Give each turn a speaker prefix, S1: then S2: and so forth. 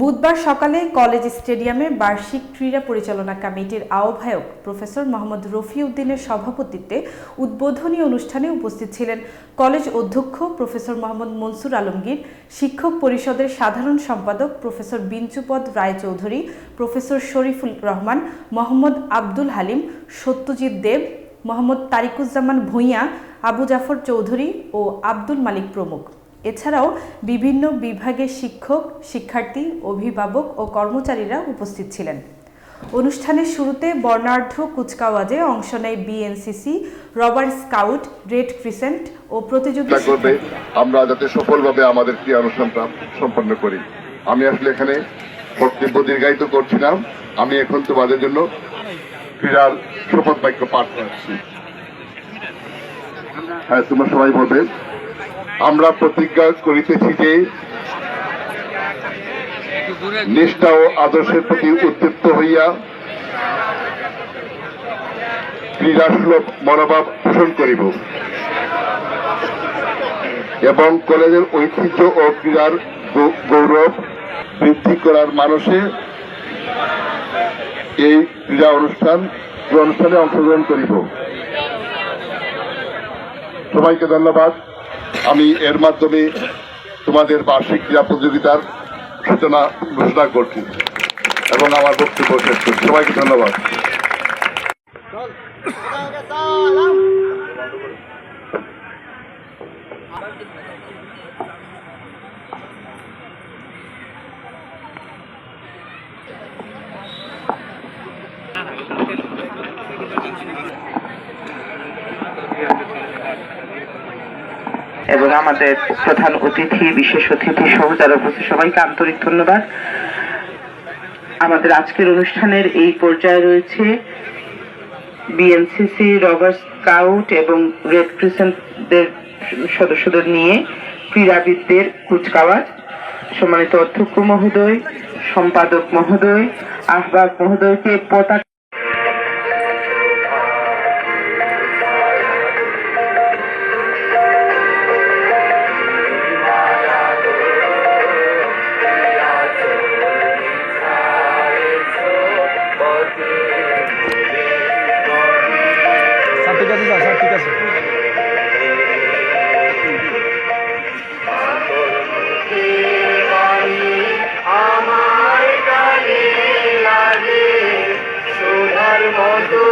S1: বুধবার সকালে কলেজ স্টেডিয়ামে বার্ষিক ক্রীড়া পরিচালনা কমিটির আহ্বায়ক প্রফেসর মোহাম্মদ রফি উদ্দিনের সভাপতিত্বে উদ্বোধনী অনুষ্ঠানে উপস্থিত ছিলেন কলেজ অধ্যক্ষ প্রফেসর মোহাম্মদ মনসুর আলমগীর, শিক্ষক পরিষদের সাধারণ সম্পাদক প্রফেসর বিঞ্চুপদ রায়চৌধুরী, প্রফেসর শরীফুল রহমান, মোহাম্মদ আব্দুল হালিম, সত্যজিৎ দেব, মোহাম্মদ তারিকুজ্জামান ভূঁইয়া, আবু জাফর চৌধুরী ও আব্দুল মালিক প্রমুখ। এছাড়াও বিভিন্ন বিভাগের শিক্ষক শিক্ষার্থী অভিভাবক ও কর্মচারীরা উপস্থিত ছিলেন। অনুষ্ঠানের শুরুতে বর্ণাঢ্য কুচকাওয়াজে অংশ নেয় বিএনসিসি রবার স্কাউট রেড ক্রিসেন্ট ও প্রতিযোগী
S2: চেষ্টা করবে আমরা যাতে সফলভাবে আমাদের ক্রিয়া অনুষ্ঠানটা সম্পন্ন করি। আমি আসলে এখানে বক্তব্য দীর্ঘায়িত করছি না। আমি এখন তোমাদের জন্য ক্রীড়ার শপথ বাক্য পাঠ করছি। হ্যাঁ তোমরা সবাই বলবে। আমরা প্রতিজ্ঞা করিতেছি যে নিষ্ঠা ও আদর্শের প্রতি উদ্দীপ্ত হইয়া ক্রীড়া সুলভ মনোভাব পোষণ করিব। এবং কলেজের ঐতিহ্য ও ক্রীড়ার গৌরব বৃদ্ধি করার মানুষে এই ক্রীড়া অনুষ্ঠান অনুষ্ঠানে অংশগ্রহণ করিব। সবাইকে ধন্যবাদ। আমি এর মাধ্যমে তোমাদের বার্ষিক ক্রীড়া প্রতিযোগিতার সূচনা ঘোষণা করছি এবং আমার বক্তব্য শেষ করছি। সবাইকে ধন্যবাদ।
S3: এবং আমাদের প্রধান অতিথি, বিশেষ অতিথি সহ যারা উপস্থিত, সবাইকে আন্তরিক ধন্যবাদ। আমাদের আজকের অনুষ্ঠানের এই পর্যায়ে রয়েছে বিএনসিসি রবার স্কাউট এবং রেড ক্রিসেন্টদের সদস্যদের নিয়ে ক্রীড়াবিদদের কুচকাওয়াজ। সম্মানিত অধ্যক্ষ মহোদয়, সম্পাদক মহোদয়, আহ্বায়ক মহোদয়কে পতাকা কত